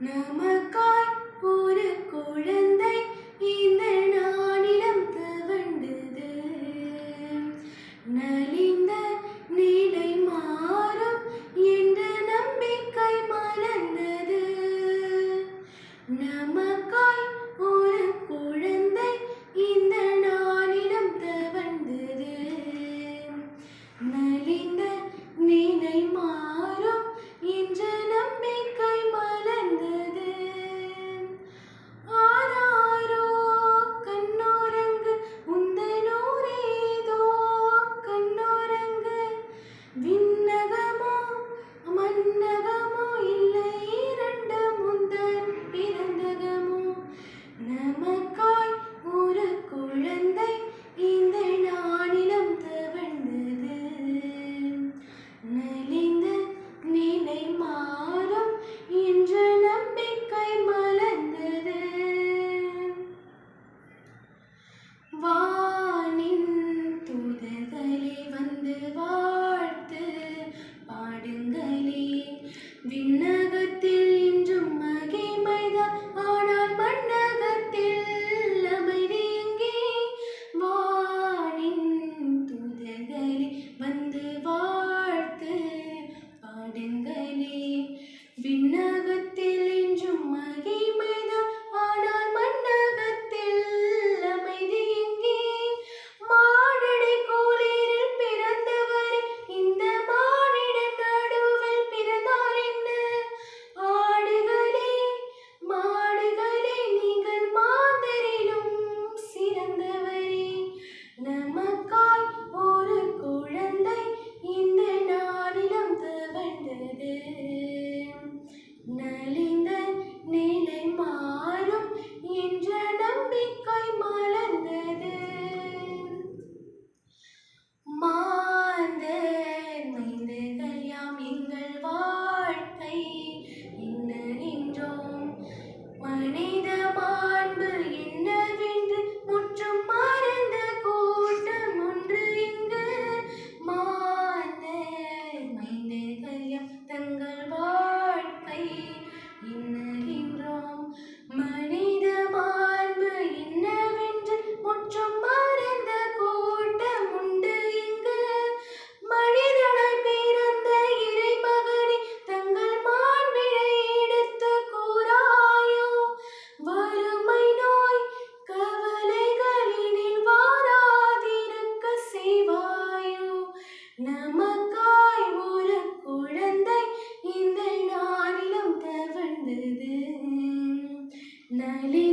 நமக்காய் ஒரு குழந்தை இந்த நான் உலகத்தில் என்றும் மகிமை Finally. Nali.